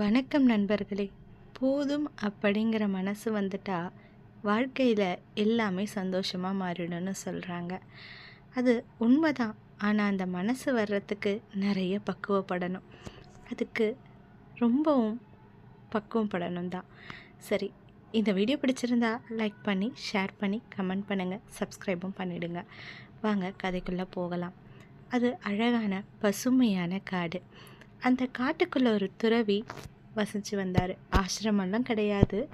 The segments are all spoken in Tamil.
வணக்கம் நண்பர்களே. போதும் அப்படிங்கிற மனசு வந்துட்டா வாழ்க்கையில் எல்லாமே சந்தோஷமாக மாறிடும்னு சொல்கிறாங்க அது உண்மைதான். ஆனால் அந்த மனசு வர்றதுக்கு நிறைய பக்குவப்படணும். அதுக்கு ரொம்பவும் பக்குவப்படணும் தான். சரி இந்த வீடியோ பிடிச்சிருந்தா லைக் பண்ணி ஷேர் பண்ணி கமெண்ட் பண்ணுங்கள் சப்ஸ்கிரைபும் பண்ணிவிடுங்க வாங்க கதைக்குள்ளே போகலாம். அது அழகான பசுமையான காடு. அந்த காட்டுக்குள்ளே ஒரு துறவி வசித்து வந்தார். ஆசிரமெல்லாம் கிடையாது.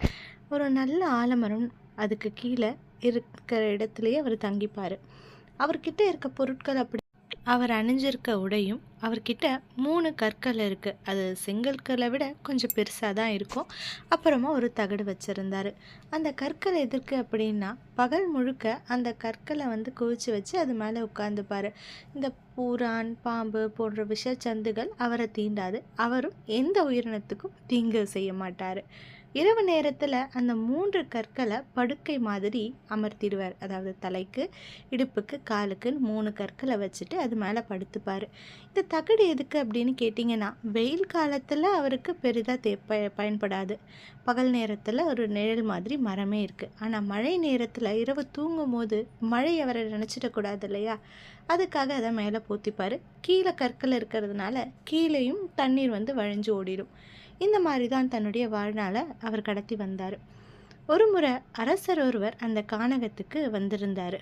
ஒரு நல்ல ஆலமரம் அதுக்கு கீழே இருக்கிற இடத்துலையே அவர் தங்கிப்பார். அவர்கிட்ட இருக்க பொருட்கள் அப்படி அவர் அணிஞ்சிருக்க உடையும் அவர்கிட்ட மூணு கற்கள் இருக்குது அது செங்கற்களை விட கொஞ்சம் பெருசாக தான் இருக்கும். அப்புறமா ஒரு தகடு வச்சுருந்தார். அந்த கற்கள் எதற்கு அப்படின்னா பகல் முழுக்க அந்த கற்களை வந்து குவிச்சு வச்சு அது மேலே உட்காந்துப்பார் இந்த பூரான் பாம்பு போன்ற விஷச்சந்துகள் அவரை தீண்டாது. அவரும் எந்த உயிரினத்துக்கும் தீங்கு செய்ய மாட்டார். இரவு நேரத்தில் அந்த மூன்று கற்களை படுக்கை மாதிரி அமர்த்திடுவார். அதாவது தலைக்கு இடுப்புக்கு காலுக்குன்னு மூணு கற்களை வச்சுட்டு அது மேலே படுத்துப்பார். இந்த தகடு எதுக்கு அப்படின்னு கேட்டிங்கன்னா வெயில் காலத்தில் அவருக்கு பெரிதாக தே ப பயன்படாது. பகல் நேரத்தில் ஒரு நிழல் மாதிரி மரமே இருக்குது ஆனால் மழை நேரத்தில் இரவு தூங்கும் போது மழை அவரை நினச்சிடக்கூடாது இல்லையா? அதுக்காக அதை மேலே போத்திப்பார். கீழே கற்கள் இருக்கிறதுனால கீழேயும் தண்ணீர் வந்து வழிஞ்சு ஓடிடும் இந்த மாதிரி தான் தன்னுடைய வாழ்நாளை அவர் கடத்தி வந்தார். ஒரு முறை அரசர் ஒருவர் அந்த கானகத்துக்கு வந்திருந்தார்.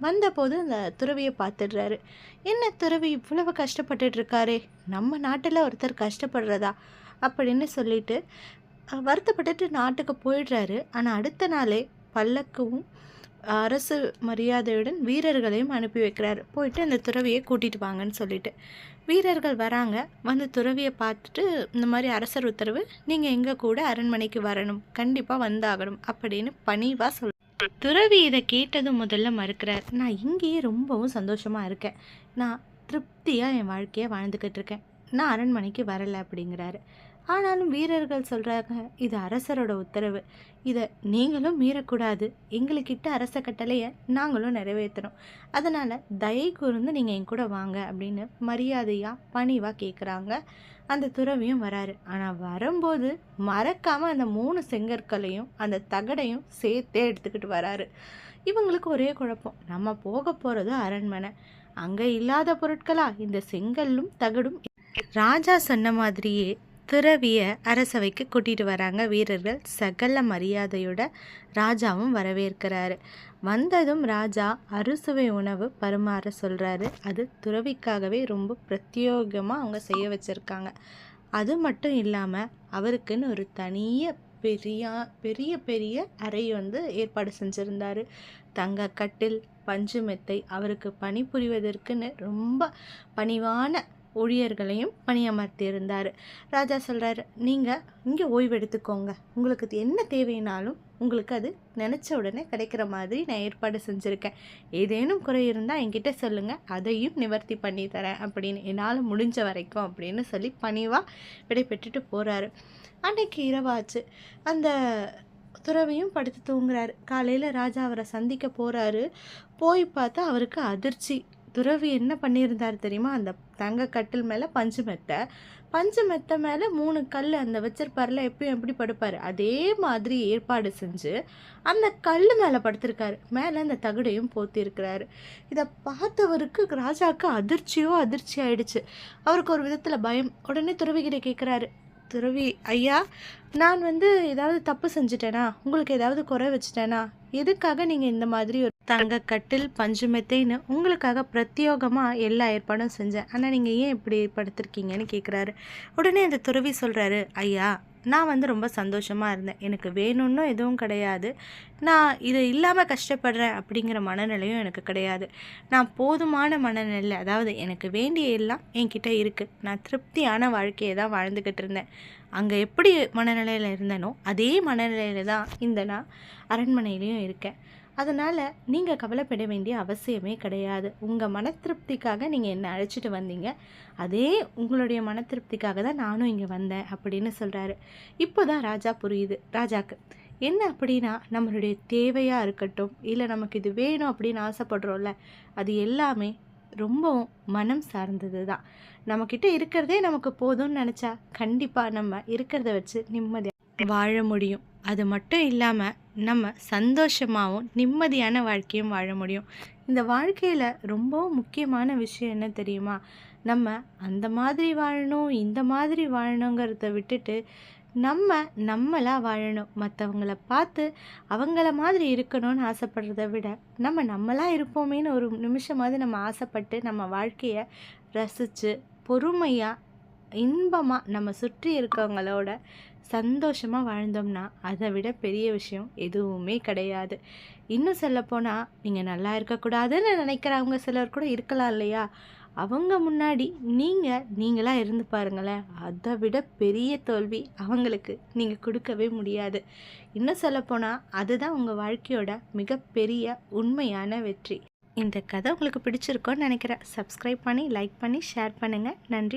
வந்தபோது அந்த துறவியை பார்த்துடுறாரு. என்ன துறவி இவ்வளவு கஷ்டப்பட்டுட்டு இருக்காரே. நம்ம நாட்டில் ஒருத்தர் கஷ்டப்படுறதா? அப்படின்னு சொல்லிட்டு வருத்தப்பட்டுட்டு நாட்டுக்கு போயிடுறாரு. ஆனால் அடுத்த நாளே பல்லக்கும் அரசு மரியாதையுடன் வீரர்களையும் அனுப்பி வைக்கிறாரு. போயிட்டு அந்த துறவியை கூட்டிட்டு வாங்கன்னு சொல்லிட்டு. வீரர்கள் வராங்க. வந்து துறவியை பார்த்துட்டு இந்த மாதிரி அரசர் உத்தரவு நீங்கள் எங்கள் கூட அரண்மனைக்கு வரணும். கண்டிப்பாக வந்தாகணும் அப்படின்னு பணிவாக சொல் துறவி இதை கேட்டதும் முதல்ல மறுக்கிறார். நான் இங்கேயே ரொம்பவும் சந்தோஷமாக இருக்கேன். நான் திருப்தியாக என் வாழ்க்கையை வாழ்ந்துக்கிட்டு இருக்கேன். நான் அரண்மனைக்கு வரலை அப்படிங்கிறாரு. ஆனாலும் வீரர்கள் சொல்கிறாங்க இது அரசரோட உத்தரவு. இதை நீங்களும் மீறக்கூடாது. எங்களுக்கிட்ட அரச கட்டளையை நாங்களும் நிறைவேற்றணும் அதனால் தயை கூர்ந்து நீங்கள் என் கூட வாங்க அப்படின்னு மரியாதையாக பணிவாக கேட்குறாங்க அந்த துறவியும் வராரு. ஆனால் வரும்போது மறக்காமல் அந்த மூணு செங்கற்களையும் அந்த தகடையும் சேர்த்தே எடுத்துக்கிட்டு வராரு. இவங்களுக்கு ஒரே குழப்பம். நம்ம போக போகிறது அரண்மனை. அங்கே இல்லாத பொருட்களா? இந்த செங்கல்லும் தகடும் ராஜா சொன்ன மாதிரியே துறவிய அரசவைக்கு கூட்டிட்டு வராங்க. வீரர்கள் சகல மரியாதையோட ராஜாவும் வரவேற்கிறாரு. வந்ததும் ராஜா அறுசுவை உணவு பரிமாற சொல்கிறாரு அது துறவிக்காகவே ரொம்ப பிரத்யோகமாக அவங்க செய்ய வச்சுருக்காங்க. அது மட்டும் இல்லாமல் அவருக்குன்னு ஒரு தனிய பெரிய பெரிய பெரிய அறை வந்து ஏற்பாடு செஞ்சுருந்தாரு. தங்க கட்டில் பஞ்சு மெத்தை அவருக்கு பணிபுரிவதற்குன்னு ரொம்ப பணிவான ஊழியர்களையும் பணியமர்த்தியிருந்தார். ராஜா சொல்கிறாரு நீங்கள் இங்கே ஓய்வு எடுத்துக்கோங்க. உங்களுக்கு அது என்ன தேவைனாலும் உங்களுக்கு அது நினச்ச உடனே கிடைக்கிற மாதிரி நான் ஏற்பாடு செஞ்சுருக்கேன். ஏதேனும் குறை இருந்தால் என்கிட்ட சொல்லுங்கள் அதையும் நிவர்த்தி பண்ணி தரேன் அப்படின்னு என்னால் முடிஞ்ச வரைக்கும் அப்படின்னு சொல்லி பணிவாக விடைபெற்றுட்டு போகிறாரு அன்னைக்கு இரவாச்சு. அந்த துறவியும் படுத்து தூங்குறாரு. காலையில் ராஜா அவரை சந்திக்க போகிறாரு போய் பார்த்தா அவருக்கு அதிர்ச்சி. துறவி என்ன பண்ணியிருந்தார் தெரியுமா? அந்த தங்க கட்டில் மேலே பஞ்சு மெத்தை. பஞ்சு மெத்தை மேலே மூணு கல் அந்த வச்சிருப்பார்ல எப்பயும் எப்படி படுப்பார்? அதே மாதிரி ஏற்பாடு செஞ்சு அந்த கல் மேலே படுத்திருக்காரு. மேலே அந்த தகடையும் போத்திருக்கிறாரு. இதை பார்த்தவருக்கு ராஜாவுக்கு அதிர்ச்சியோ அதிர்ச்சி ஆயிடுச்சு. அவருக்கு ஒரு விதத்தில் பயம். உடனே துறவிகிட்ட கேட்குறாரு துறவி ஐயா நான் வந்து ஏதாவது தப்பு செஞ்சுட்டேனா? உங்களுக்கு ஏதாவது குறை வச்சுட்டேனா? எதுக்காக நீங்கள் இந்த மாதிரி ஒரு தங்க கட்டில் பஞ்சு மெத்தைன்னு உங்களுக்காக பிரத்யோகமாக எல்லா ஏற்பாடும் செஞ்சேன். ஆனால் நீங்கள் ஏன் இப்படி படுத்திருக்கீங்கன்னு கேட்குறாரு உடனே அந்த துறவி சொல்கிறாரு ஐயா நான் வந்து ரொம்ப சந்தோஷமாக இருந்தேன். எனக்கு வேணும்னு எதுவும் கிடையாது. நான் இது இல்லாமல் கஷ்டப்படுறேன் அப்படிங்கிற மனநிலையும் எனக்கு கிடையாது. நான் போதுமான மனநிலை அதாவது எனக்கு வேண்டிய எல்லாம் என்கிட்ட இருக்குது நான் திருப்தியான வாழ்க்கையை தான் வாழ்ந்துக்கிட்டு இருந்தேன். அங்கே எப்படி மனநிலையில் இருந்தேனோ அதே மனநிலையில் தான் இந்த நான் அரண்மனையிலையும் இருக்கேன். அதனால் நீங்கள் கவலைப்பட வேண்டிய அவசியமே கிடையாது. உங்கள் மன திருப்திக்காக நீங்கள் என்னை அழைச்சிட்டு வந்தீங்க அதே உங்களுடைய மன திருப்திக்காக தான் நானும் இங்கே வந்தேன் அப்படின்னு சொல்கிறாரு இப்போ தான் ராஜா புரியுது. ராஜாக்கு என்ன அப்படின்னா நம்மளுடைய தேவையாக இருக்கட்டும் இல்லை நமக்கு இது வேணும் அப்படின்னு ஆசைப்படுறோம்ல அது எல்லாமே ரொம்பவும் மனம் சார்ந்தது தான் நம்மக்கிட்ட இருக்கிறதே நமக்கு போதும்னு நினச்சா கண்டிப்பாக நம்ம இருக்கிறத வச்சு நிம்மதியாக வாழ முடியும். அது மட்டும் இல்லாமல் நம்ம சந்தோஷமாகவும் நிம்மதியான வாழ்க்கையும் வாழ முடியும். இந்த வாழ்க்கையில் ரொம்பவும் முக்கியமான விஷயம் என்ன தெரியுமா? நம்ம அந்த மாதிரி வாழணும் இந்த மாதிரி வாழணுங்கிறத விட்டுட்டு நம்ம நம்மளாக வாழணும். மற்றவங்கள பார்த்து அவங்கள மாதிரி இருக்கணும்னு ஆசைப்படுறத விட நம்ம நம்மளாக இருப்போமேன்னு ஒரு நிமிஷமாவது நம்ம ஆசைப்பட்டு நம்ம வாழ்க்கையை ரசித்து பொறுமையாக இன்பமாக நம்ம சுற்றி இருக்கவங்களோட சந்தோஷமாக வாழ்ந்தோம்னா அதை விட பெரிய விஷயம் எதுவுமே கிடையாது. இன்னும் சொல்லப்போனால் நீங்கள் நல்லா இருக்கக்கூடாதுன்னு நினைக்கிறவங்க சிலர் கூட இருக்கலாம் இல்லையா? அவங்க முன்னாடி நீங்கள் நீங்களாக இருந்து பாருங்களேன். அதை விட பெரிய தோல்வி அவங்களுக்கு நீங்கள் கொடுக்கவே முடியாது. இன்னும் சொல்லப்போனால் அதுதான் உங்கள் வாழ்க்கையோட மிகப்பெரிய உண்மையான வெற்றி. இந்த கதை உங்களுக்கு பிடிச்சிருக்கோன்னு நினைக்கிறேன். சப்ஸ்கிரைப் பண்ணி லைக் பண்ணி ஷேர் பண்ணுங்கள் நன்றி.